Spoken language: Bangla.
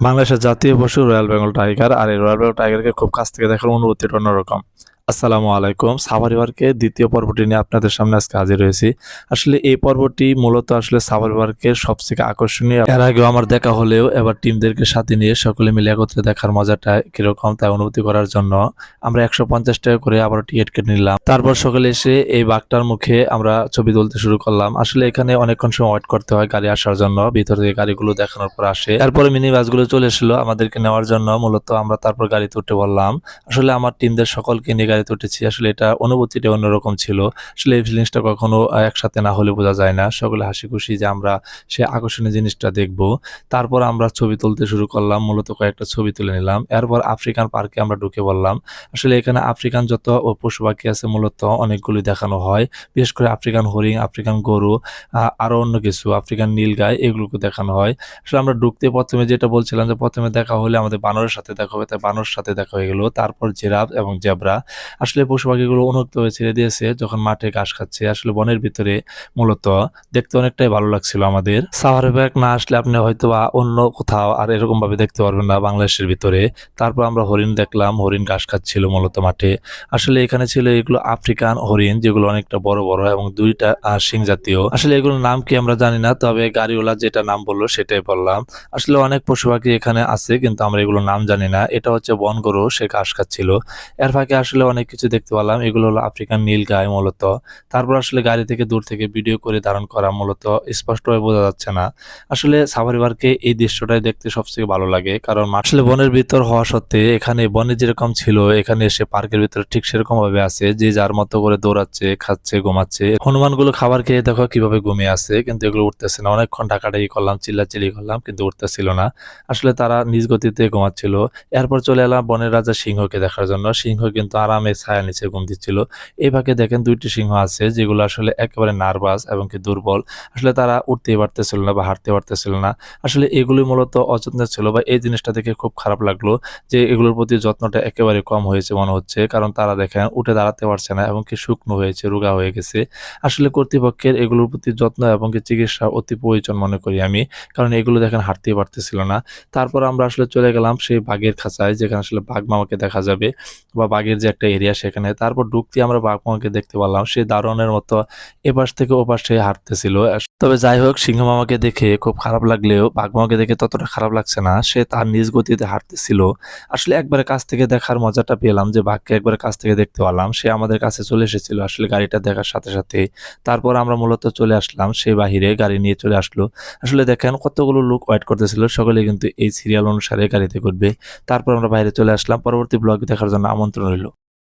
বাংলাদেশের জাতীয় পশু রয়্যাল বেঙ্গল টাইগার আর এই রয়্যাল বেঙ্গল টাইগারকে খুব কাছ থেকে দেখার অনুভূতিটা অন্যরকম। আসসালামু আলাইকুম। সাফারি পার্কে দ্বিতীয় পর্বটি নিয়ে আপনাদের সামনে আজকে হাজির হয়েছি। আসলে এই পর্বটি মূলত আসলে পার্কের সবথেকে আকর্ষণীয়। এর আগেও আমার দেখা হলেও এবার টিমদেরকে সাথে নিয়ে সকলে মিলে একত্রে দেখার মজাটা কীরকম তা অনুভূতি করার জন্য আমরা একশো পঞ্চাশ টাকা করে আবার টিকিট কেটে নিলাম। তারপর সকালে এসে এই বাঘটার মুখে আমরা ছবি তুলতে শুরু করলাম। আসলে এখানে অনেকক্ষণ সময় ওয়েট করতে হয় গাড়ি আসার জন্য, ভিতর থেকে গাড়িগুলো দেখানোর পর আসে। তারপরে মিনি বাসগুলো চলে এসেছিল আমাদেরকে নেওয়ার জন্য। মূলত আমরা তারপর গাড়িতে উঠে বললাম আসলে আমার টিমদের সকলকে নিয়ে গাড়িতে উঠেছি আসলে এটা অনুভূতিটা অন্যরকম ছিল। আসলে এই ফিলিংসটা কখনো একসাথে না হলে বোঝা যায় না। সকলে হাসি খুশি যে আমরা সে আকর্ষণীয় জিনিসটা দেখব। তারপর আমরা ছবি তুলতে শুরু করলাম মূলত কয়েকটা ছবি তুলে নিলাম। এরপর আফ্রিকান পার্কে আমরা ঢুকে বললাম আসলে এখানে আফ্রিকান যত পশু পাখি আছে মূলত অনেকগুলি দেখানো হয়। বিশেষ করে আফ্রিকান হরিণ আফ্রিকান গরু আহ, আরও অন্য কিছু আফ্রিকান নীলগাই এগুলোকে দেখানো হয়। আসলে আমরা ঢুকতে প্রথমে যেটা বলছিলাম যে প্রথমে দেখা হলে আমাদের বানরের সাথে দেখা হবে তাই বানরের সাথে দেখা হয়ে গেল। তারপর জেরাফ এবং জেব্রা। আসলে পশু পাখিগুলো উন্মুক্ত হয়ে ছেড়ে দিয়েছে যখন মাঠে ঘাস খাচ্ছে। আসলে বনের ভিতরে মূলত দেখতে অনেকটাই ভালো লাগছিল আমাদের। সাফারি পার্ক না আসলে আপনি হয়তো বা অন্য কোথাও আর এরকম ভাবে দেখতে পারবেন না বাংলাদেশের ভিতরে। তারপর আমরা হরিণ দেখলাম, হরিণ ঘাস খাচ্ছিল মূলত মাঠে। আসলে এখানে ছিল এগুলো আফ্রিকান হরিণ, যেগুলো অনেকটা বড় বড় এবং দুইটা শিং জাতীয়। আসলে এগুলোর নাম কি আমরা জানি না, তবে গাড়িওয়ালা যেটা নাম বলল সেটাই বললাম। আসলে অনেক পশু পাখি এখানে আছে, কিন্তু আমরা এগুলোর নাম জানি না। এটা হচ্ছে বন গরু সে ঘাস খাচ্ছিল। এর ফাঁকে আসলে অনেক কিছু দেখতে পেলাম এগুলো হলো আফ্রিকান নীল গায়ে মূলত। তারপর আসলে গাড়ি থেকে দূর থেকে ভিডিও করে ধারণ করা মূলত স্পষ্টভাবে বোঝা যাচ্ছে না। আসলে সাফারি পার্কে এই দৃশ্যটাই দেখতে সবথেকে ভালো লাগে। কারণ আসলে বনের ভিতর হওয়া সত্ত্বে এখানে বনে যেরকম ছিল, এখানে এসে পার্কের ভিতরে ঠিক সেরকম ভাবে আছে। যে যার মতো করে দৌড়াচ্ছে, খাচ্ছে, ঘুমাচ্ছে। হনুমানগুলো খাবার খেয়ে দেখো কীভাবে ঘুমিয়ে আছে। কিন্তু এগুলো উঠতেছে না। অনেকক্ষণ ডাকাডাকি করলাম, চিল্লাচিল্লি করলাম, কিন্তু উঠতেছিল না। আসলে তারা নিজ গতিতে ঘুমাচ্ছিল। এরপর চলে এলাম বনের রাজা সিংহকে দেখার জন্য। সিংহ কিন্তু আরামে ছায়া নিচে ঘুম দিচ্ছিল। এই ভাগে দেখেন দুইটি সিংহ আছে, যেগুলো আসলে একেবারে নার্ভাস এবং কি দুর্বল। আসলে তারা উঠতেই পারতেছিল না বা হাঁটতে পারতেছিল না। আসলে এগুলি মূলত অযত্ন ছিল বা এই জিনিসটা দেখে খুব খারাপ লাগল যে এগুলোর প্রতি যত্নটা একেবারে কম হয়েছে মনে হচ্ছে। কারণ তারা দেখেন উঠে দাঁড়াতে পারছে না এবং কি শুকনো হয়েছে, রোগা হয়ে গেছে। আসলে কর্তৃপক্ষের এগুলোর প্রতি যত্ন এবং কি চিকিৎসা অতি প্রয়োজন মনে করি আমি। কারণ এগুলো দেখেন হাঁটতেই পারতেছিল না। তারপর আমরা আসলে চলে গেলাম সেই বাঘের খাঁচায়, যেখানে আসলে বাঘ মামাকে দেখা যাবে বা বাঘের যে একটা এরিয়া সেখানে। তারপর ঢুকতে আমরা বাঘ মামাকে দেখতে পারলাম। সে দারোয়ানের মতো এপাশ থেকে ওপাশে হাঁটতেছিল। তবে যাই হোক সিংহ মামাকে দেখে খুব খারাপ লাগলেও বাঘ মামাকে দেখে ততটা খারাপ লাগছে না। সে তার নিজ গতিতে হাঁটতেছিল। আসলে একবারে কাছ থেকে দেখার মজাটা পেলাম যে, বাঘকে একবারে কাছ থেকে দেখতে পারলাম। সে আমাদের কাছে চলে এসেছিল আসলে গাড়িটা দেখার সাথে সাথে। তারপর আমরা মূলত চলে আসলাম। সে বাহিরে গাড়ি নিয়ে চলে আসলো। আসলে দেখেন কতগুলো লোক ওয়েট করতেছিল। সকলে কিন্তু এই সিরিয়াল অনুসারে গাড়িতে করবে তারপর আমরা বাইরে চলে আসলাম। পরবর্তী ব্লগ দেখার জন্য আমন্ত্রণ রইল।